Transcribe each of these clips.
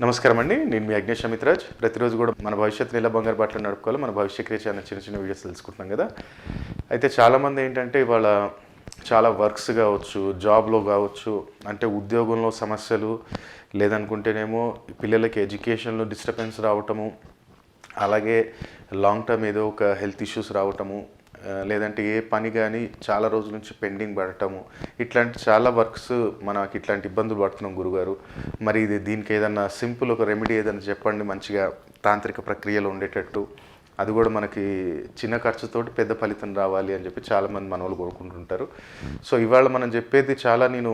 నమస్కారం అండి నేను మీ అగ్నేష్ అమిత్రాజ్. ప్రతిరోజు కూడా మన భవిష్యత్తు ఎలా బంగారు బాటలు నడుపుకోవాలి. మన భవిష్య క్రియ అన్న చిన్న చిన్న వీడియోస్ తెలుసుకుంటున్నాం కదా. అయితే చాలామంది ఏంటంటే ఇవాళ చాలా వర్క్స్ కావచ్చు జాబ్లో కావచ్చు అంటే ఉద్యోగంలో సమస్యలు లేదనుకుంటేనేమో పిల్లలకి ఎడ్యుకేషన్లో డిస్టర్బెన్స్ రావటము అలాగే లాంగ్ టర్మ్ ఏదో ఒక హెల్త్ ఇష్యూస్ రావటము లేదంటే ఏ పని కానీ చాలా రోజుల నుంచి పెండింగ్ పడటము. ఇట్లాంటి చాలా వర్క్స్ మనకి ఇట్లాంటి ఇబ్బందులు పడుతున్నాం గురుగారు. మరి ఇది దీనికి ఏదన్నా సింపుల్ ఒక రెమెడీ ఏదైనా చెప్పండి మంచిగా తాంత్రిక ప్రక్రియలో ఉండేటట్టు. అది కూడా మనకి చిన్న ఖర్చుతోటి పెద్ద ఫలితం రావాలి అని చెప్పి చాలామంది మనవాళ్ళు కోరుకుంటుంటారు. సో ఇవాళ మనం చెప్పేది చాలా నేను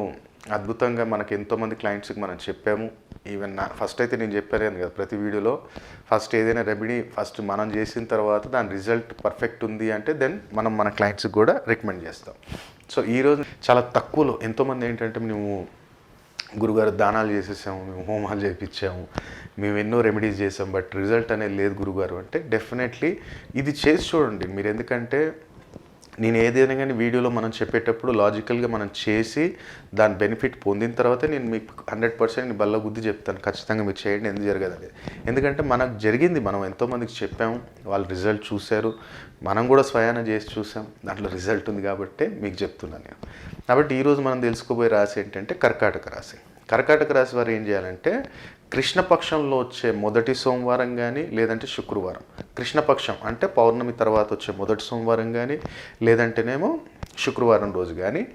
అద్భుతంగా మనకి ఎంతోమంది క్లయింట్స్కి మనం చెప్పాము. ఈవెన్ నా ఫస్ట్ అయితే నేను చెప్పాను కదా ప్రతి వీడియోలో ఫస్ట్ ఏదైనా రెమెడీ ఫస్ట్ మనం చేసిన తర్వాత దాని రిజల్ట్ పర్ఫెక్ట్ ఉంది అంటే దెన్ మనం మన క్లయింట్స్కి కూడా రికమెండ్ చేస్తాం. సో ఈరోజు చాలా తక్కువలో ఎంతోమంది ఏంటంటే మేము గురుగారు దానాలు చేసేసాము మేము హోమాలు చేయించాము మేము ఎన్నో రెమెడీస్ చేసాం బట్ రిజల్ట్ అనేది లేదు గురుగారు. అంటే డెఫినెట్లీ ఇది చేసి చూడండి. మీరు ఎందుకంటే నేను ఏదైనా కానీ వీడియోలో మనం చెప్పేటప్పుడు లాజికల్గా మనం చేసి దాని బెనిఫిట్ పొందిన తర్వాత నేను మీకు హండ్రెడ్ పర్సెంట్ బల్ల బుద్ధి చెప్తాను. ఖచ్చితంగా మీరు చేయండి ఎందుకు జరగదు అనేది. ఎందుకంటే మనకు జరిగింది మనం ఎంతోమందికి చెప్పాము వాళ్ళు రిజల్ట్ చూశారు మనం కూడా స్వయాన చేసి చూసాం దాంట్లో రిజల్ట్ ఉంది కాబట్టి మీకు చెప్తున్నాను నేను. కాబట్టి ఈరోజు మనం తెలుసుకోబోయే రాశి ఏంటంటే కర్కాటక రాశి. కర్కాటక రాశి వారు ఏం చేయాలంటే కృష్ణపక్షంలో వచ్చే మొదటి సోమవారం కానీ లేదంటే శుక్రవారం. కృష్ణపక్షం అంటే పౌర్ణమి తర్వాత వచ్చే మొదటి సోమవారం కానీ లేదంటేనేమో శుక్రవారం రోజు కానీ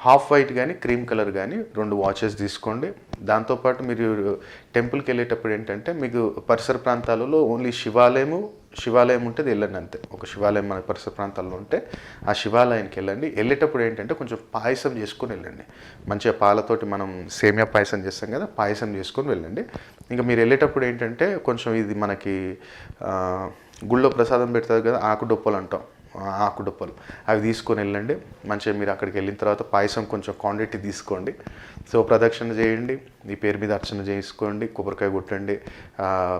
హాఫ్ వైట్ కానీ క్రీమ్ కలర్ కానీ రెండు వాచెస్ తీసుకోండి. దాంతోపాటు మీరు టెంపుల్కి వెళ్ళేటప్పుడు ఏంటంటే మీకు పరిసర ప్రాంతాలలో ఓన్లీ శివాలయము శివాలయం ఉంటుంది వెళ్ళండి అంతే. ఒక శివాలయం మన పరిసర ప్రాంతాల్లో ఉంటే ఆ శివాలయానికి వెళ్ళండి. వెళ్ళేటప్పుడు ఏంటంటే కొంచెం పాయసం చేసుకొని వెళ్ళండి. మంచిగా పాలతోటి మనం సేమియా పాయసం చేస్తాం కదా పాయసం చేసుకొని వెళ్ళండి. ఇంకా మీరు వెళ్ళేటప్పుడు ఏంటంటే కొంచెం ఇది మనకి గుళ్ళో ప్రసాదం పెడతారు కదా ఆకు డొప్పలు అంటాం. ఆకుడుప్పలు. అవి తీసుకొని వెళ్ళండి. మంచిగా మీరు అక్కడికి వెళ్ళిన తర్వాత పాయసం కొంచెం క్వాంటిటీ తీసుకోండి. సో ప్రదక్షిణ చేయండి. మీ పేరు మీద అర్చన చేసుకోండి. కొబ్బరికాయ కొట్టండి.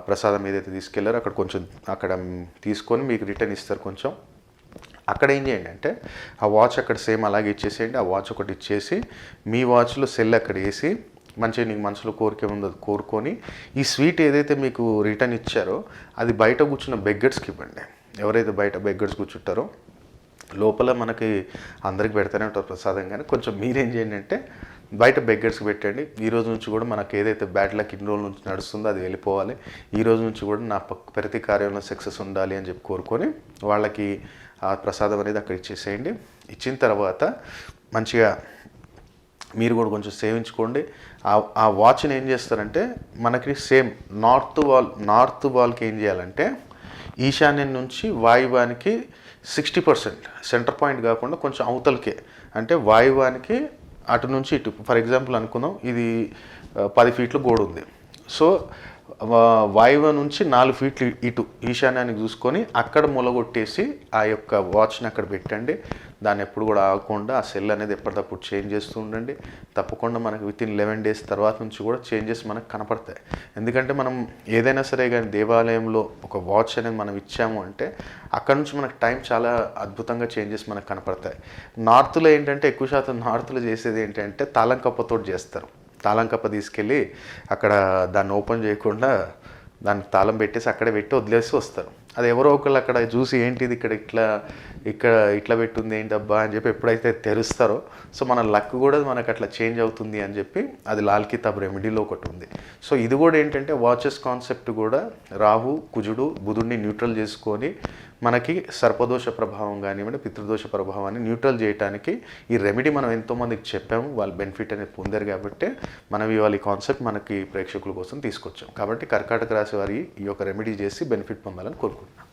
ప్రసాదం ఏదైతే తీసుకెళ్ళారో అక్కడ కొంచెం అక్కడ తీసుకొని మీకు రిటర్న్ ఇస్తారు కొంచెం. అక్కడ ఏం చేయండి అంటే ఆ వాచ్ అక్కడ సేమ్ అలాగే ఇచ్చేసేయండి. ఆ వాచ్ ఒకటి ఇచ్చేసి మీ వాచ్లో సెల్ అక్కడ వేసి మంచిగా నీకు మనసులో కోరిక ఉందో కోరుకొని ఈ స్వీట్ ఏదైతే మీకు రిటర్న్ ఇచ్చారో అది బయట కూర్చున్న బెగ్గర్స్కి ఇవ్వండి. ఎవరైతే బయట బెగ్గర్స్ కూర్చుంటారో లోపల మనకి అందరికి పెడతానే ఉంటారు ప్రసాదం కానీ కొంచెం మీరేం చేయండి అంటే బయట బెగ్గర్స్కి పెట్టండి. ఈ రోజు నుంచి కూడా మనకి ఏదైతే బ్యాడ్ లక్ ఇన్ని రోజుల నుంచి నడుస్తుందో అది వెళ్ళిపోవాలి. ఈ రోజు నుంచి కూడా నా ప్రతి కార్యంలో సక్సెస్ ఉండాలి అని చెప్పి కోరుకొని వాళ్ళకి ఆ ప్రసాదం అనేది అక్కడ ఇచ్చేసేయండి. ఇచ్చిన తర్వాత మంచిగా మీరు కూడా కొంచెం సేవించుకోండి. ఆ ఆ వాచ్ని ఏం చేస్తారంటే మనకి సేమ్ నార్త్ వాల్ నార్త్ వాల్కి ఏం చేయాలంటే ఈశాన్యం నుంచి వాయువానికి సిక్స్టీ పర్సెంట్ సెంటర్ పాయింట్ కాకుండా కొంచెం అవతలకే. అంటే వాయువానికి అటు నుంచి ఇటు. ఫర్ ఎగ్జాంపుల్ అనుకుందాం ఇది పది ఫీట్ల గోడ ఉంది. సో వాయువు నుంచి నాలుగు ఫీట్లు ఇటు ఈశాన్యానికి చూసుకొని అక్కడ మొలగొట్టేసి ఆ యొక్క వాచ్ని అక్కడ పెట్టండి. దాన్ని ఎప్పుడు కూడా ఆగకుండా ఆ సెల్ అనేది ఎప్పటికప్పుడు చేంజ్ చేస్తూ ఉండండి. తప్పకుండా మనకు విత్ ఇన్ లెవెన్ డేస్ తర్వాత నుంచి కూడా చేంజెస్ మనకు కనపడతాయి. ఎందుకంటే మనం ఏదైనా సరే కానీ దేవాలయంలో ఒక వాచ్ అనేది మనం ఇచ్చాము అంటే అక్కడ నుంచి మనకు టైం చాలా అద్భుతంగా చేంజెస్ మనకు కనపడతాయి. నార్త్లో ఏంటంటే ఎక్కువ శాతం నార్త్లో చేసేది ఏంటంటే తాళం కప్పతోటి చేస్తారు. తాళం కప్ప తీసుకెళ్ళి అక్కడ దాన్ని ఓపెన్ చేయకుండా దానికి తాళం పెట్టేసి అక్కడే పెట్టి వదిలేసి వస్తారు. అది ఎవరో ఒకళ్ళు అక్కడ చూసి ఏంటిది ఇక్కడ ఇట్లా ఇక్కడ ఇట్లా పెట్టుంది ఏంటబ్బా అని చెప్పి ఎప్పుడైతే తెరుస్తారో సో మన లక్ కూడా మనకు అట్లా చేంజ్ అవుతుంది అని చెప్పి అది లాల్ కితాబ్ రెమెడీలో ఒకటి ఉంది. సో ఇది కూడా ఏంటంటే వాచెస్ కాన్సెప్ట్ కూడా రాహు కుజుడు బుధుడిని న్యూట్రల్ చేసుకొని మనకి సర్పదోష ప్రభావం కానివ్వండి పితృదోష ప్రభావాన్ని న్యూట్రల్ చేయడానికి ఈ రెమెడీ మనం ఎంతోమందికి చెప్పాము. వాళ్ళు బెనిఫిట్ అనేది పొందారు కాబట్టి మనం ఇవాళ ఈ కాన్సెప్ట్ మనకి ప్రేక్షకుల కోసం తీసుకొచ్చాం. కాబట్టి కర్కాటక రాశి వారి ఈ యొక్క రెమెడీ చేసి బెనిఫిట్ పొందాలని కోరుకుంటున్నాం.